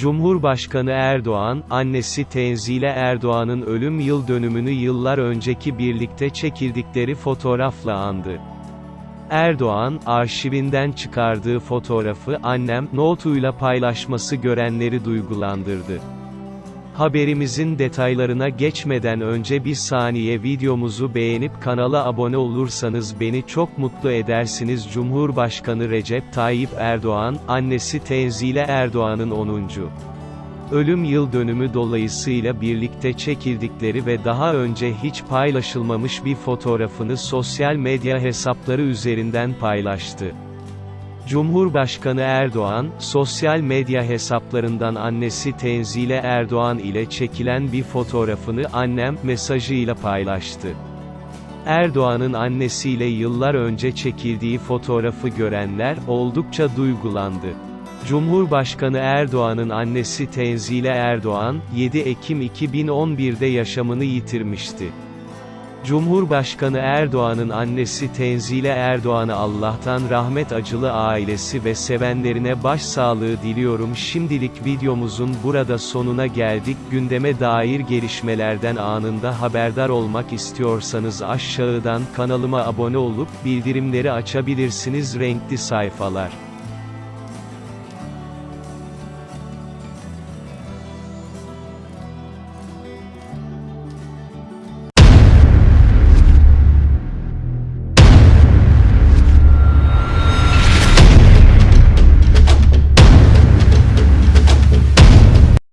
Cumhurbaşkanı Erdoğan, annesi Tenzile Erdoğan'ın ölüm yıl dönümünü yıllar önceki birlikte çekildikleri fotoğrafla andı. Erdoğan, arşivinden çıkardığı fotoğrafı annem notuyla paylaşması görenleri duygulandırdı. Haberimizin detaylarına geçmeden önce bir saniye videomuzu beğenip kanala abone olursanız beni çok mutlu edersiniz. Cumhurbaşkanı Recep Tayyip Erdoğan, annesi Tenzile Erdoğan'ın 10. ölüm yıl dönümü dolayısıyla birlikte çekildikleri ve daha önce hiç paylaşılmamış bir fotoğrafını sosyal medya hesapları üzerinden paylaştı. Cumhurbaşkanı Erdoğan, sosyal medya hesaplarından annesi Tenzile Erdoğan ile çekilen bir fotoğrafını annem mesajıyla paylaştı. Erdoğan'ın annesiyle yıllar önce çekildiği fotoğrafı görenler oldukça duygulandı. Cumhurbaşkanı Erdoğan'ın annesi Tenzile Erdoğan, 7 Ekim 2011'de yaşamını yitirmişti. Cumhurbaşkanı Erdoğan'ın annesi Tenzile Erdoğan'a Allah'tan rahmet acılı ailesi ve sevenlerine başsağlığı diliyorum. Şimdilik videomuzun burada sonuna geldik. Gündeme dair gelişmelerden anında haberdar olmak istiyorsanız aşağıdan kanalıma abone olup bildirimleri açabilirsiniz. Renkli sayfalar